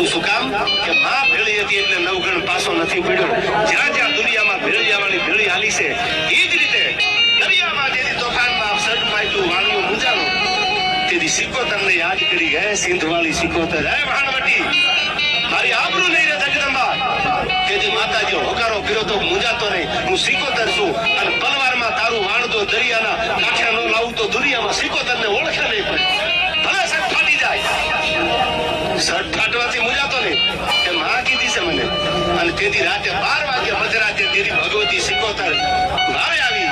હતું શું કામ? કે માં ભેળી હતી એટલે નવગણ પાસો નથી પડ્યો. જ્યાં જ્યાં દુનિયામાં ભેળિયાવાળી ભેળી હાલી છે એ જ રીતે દરિયામાં જેથી તોફાનમાં સટ માયતું વાણિયું મૂંઝાણું તેથી સિકોતરને યાદ કરી હે સિંધવાળી સિકોતર, હે વાણવટી મારી આબરૂ નહીં રે જગદંબા. તેથી માતાજી હોકારો કર્યો તો મૂંઝાતો નહીં, હું સિકોતર છું અને અને તેથી રાતે બાર વાગે મધરાતે તેરી ભગવતી સિકોતર ભાવે આવી.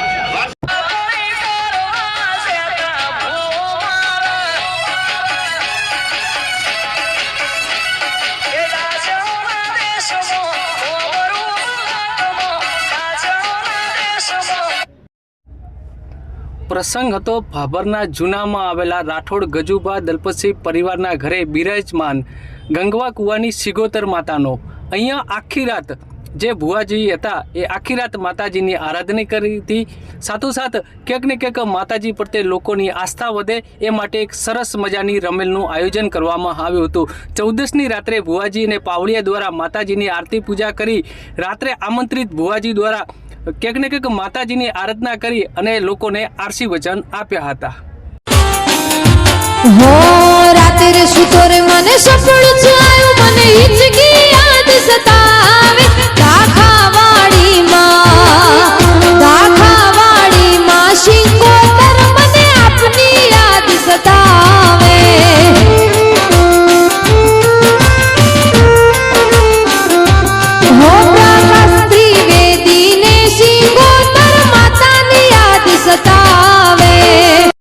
પ્રસંગ હતો ભાભરના જૂનામાં આવેલા રાઠોડ ગજુભા દલપતસિંહ પરિવારના ઘરે બિરાજમાન ગંગવા કુવાની સિગોતર માતાનો. અહીંયા આખી રાત જે ભુવાજી હતા, એ આખી રાત માતાજીની આરાધના કરી હતી. સાથોસાથ ક્યાંક ને ક્યાંક માતાજી પ્રત્યે લોકોની આસ્થા વધે, એ માટે એક સરસ મજાની રમેલનું આયોજન કરવામાં આવ્યું હતું. ચૌદસની રાત્રે ભુવાજી અને પાવડિયા દ્વારા માતાજીની આરતી પૂજા કરી. રાત્રે આમંત્રિત ભુવાજી દ્વારા ક્યાંક ને ક્યાંક માતાજીની આરાધના કરી અને લોકોને આરસી વચન આપ્યા હતા. રાત્રે રાતે રે સુતો રે મને સપનું મને